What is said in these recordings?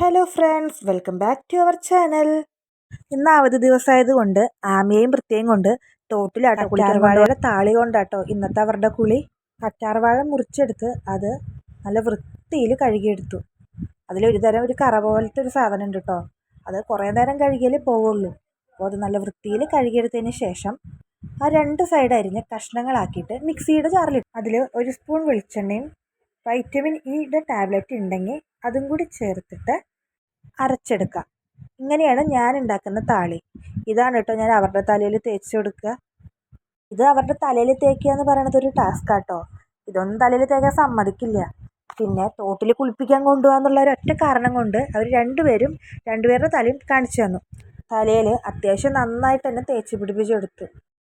Hello friends welcome back to our channel ഇന്ന് അവധി ദിവസമായത് കൊണ്ട് ആമയും വൃത്തിയും കൊണ്ട് തോട്ടിലാട്ടോ കുളിക്കാർവാഴയുടെ താളി കൊണ്ടാട്ടോ ഇന്നത്തെ അവരുടെ കുളി. കറ്റാർവാഴ മുറിച്ചെടുത്ത് അത് നല്ല വൃത്തിയിൽ കഴുകിയെടുത്തു. അതിലൊരു തരം ഒരു കറ പോലത്തെ ഒരു സാധനം ഉണ്ട് കേട്ടോ അത് കുറേ നേരം കഴുകിയാലേ പോവുള്ളൂ. അപ്പോൾ അത് നല്ല വൃത്തിയിൽ കഴുകിയെടുത്തതിന് ശേഷം ആ രണ്ട് സൈഡ് അരിഞ്ഞ് കഷ്ണങ്ങളാക്കിയിട്ട് മിക്സിയുടെ ജാറിലിട്ടു. അതിൽ ഒരു സ്പൂൺ വെളിച്ചെണ്ണയും വൈറ്റമിൻ ഇയുടെ ടാബ്ലറ്റ് ഉണ്ടെങ്കിൽ അതും കൂടി ചേർത്തിട്ട് അരച്ചെടുക്കുക ഇങ്ങനെയാണ് ഞാൻ ഉണ്ടാക്കുന്ന താളി. ഇതാണ് കേട്ടോ ഞാൻ അവരുടെ തലയിൽ തേച്ച് കൊടുക്കുക ഇത് അവരുടെ തലയിൽ തേക്കുക എന്ന് പറയുന്നത് ഒരു ടാസ്ക് ആട്ടോ. ഇതൊന്നും തലയിൽ തേക്കാൻ സമ്മതിക്കില്ല. പിന്നെ തോട്ടിൽ കുളിപ്പിക്കാൻ കൊണ്ടുപോകാന്നുള്ള ഒരൊറ്റ കാരണം കൊണ്ട് അവർ രണ്ടുപേരും രണ്ടുപേരുടെ തലയും കാണിച്ചു തന്നു. തലയിൽ അത്യാവശ്യം നന്നായിട്ട് തന്നെ തേച്ച് പിടിപ്പിച്ചെടുത്തു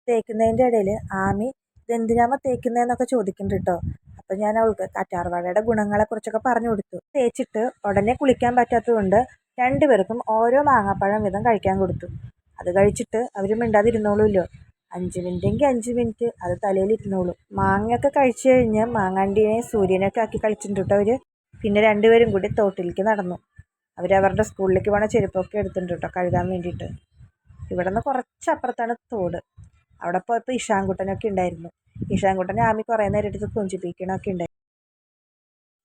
തേക്കുന്നതിന്റെ ഇടയിൽ ആമി ഇതെന്തിനാമ തേക്കുന്നതെന്നൊക്കെ ചോദിക്കുന്നുണ്ട് കേട്ടോ അപ്പോൾ ഞാൻ അവൾക്ക് കറ്റാർവാഴയുടെ ഗുണങ്ങളെക്കുറിച്ചൊക്കെ പറഞ്ഞു കൊടുത്തു. തേച്ചിട്ട് ഉടനെ കുളിക്കാൻ പറ്റാത്തതുകൊണ്ട് രണ്ടുപേർക്കും ഓരോ മാങ്ങാപ്പഴം വീതം കഴിക്കാൻ കൊടുത്തു. അത് കഴിച്ചിട്ട് അവർ മിണ്ടാതിരുന്നോളൂല്ലോ. അഞ്ച് മിനിറ്റെങ്കിൽ അഞ്ച് മിനിറ്റ് അത് തലയിൽ ഇരുന്നോളൂ. മാങ്ങയൊക്കെ കഴിച്ചു കഴിഞ്ഞ് മാങ്ങാണ്ടിനെ സൂര്യനൊക്കെ ആക്കി കളിച്ചിട്ടുണ്ട് അവർ പിന്നെ രണ്ടുപേരും കൂടി തോട്ടിലേക്ക് നടന്നു. അവരവരുടെ സ്കൂളിലേക്ക് പോകണ ചെരുപ്പൊക്കെ എടുത്തിട്ടുണ്ട് കഴുകാൻ വേണ്ടിയിട്ട്. ഇവിടെ നിന്ന് കുറച്ചപ്പുറത്താണ് തോട്. അവിടെ പോയപ്പോൾ ഇഷാൻകുട്ടനൊക്കെ ഉണ്ടായിരുന്നു. ഇഷാൻകുട്ടനെ ആമി കുറേ നേരം എടുത്ത് കൊഞ്ചിപ്പിക്കണമൊക്കെ ഉണ്ടായിരുന്നു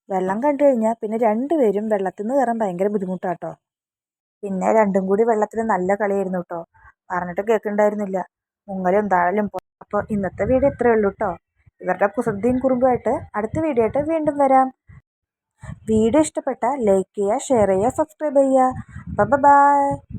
വെള്ളം കണ്ടു കഴിഞ്ഞാൽ പിന്നെ രണ്ടുപേരും വെള്ളത്തിൽ നിന്ന് കയറാൻ ഭയങ്കര ബുദ്ധിമുട്ടാട്ടോ. പിന്നെ രണ്ടും കൂടി വെള്ളത്തിൽ നല്ല കളിയായിരുന്നു കേട്ടോ പറഞ്ഞിട്ട് കേൾക്കണ്ടായിരുന്നില്ല. മുങ്ങലും താഴലും അപ്പോൾ ഇന്നത്തെ വീഡിയോ ഇത്രയേ ഉള്ളൂ കേട്ടോ ഇവരുടെ കുസൃതിയും കുറുമ്പുമായിട്ട് അടുത്ത വീഡിയോ ആയിട്ട് വീണ്ടും വരാം. വീഡിയോ ഇഷ്ടപ്പെട്ടാൽ ലൈക്ക് ചെയ്യുക ഷെയർ ചെയ്യുക സബ്സ്ക്രൈബ് ചെയ്യുക. ബൈ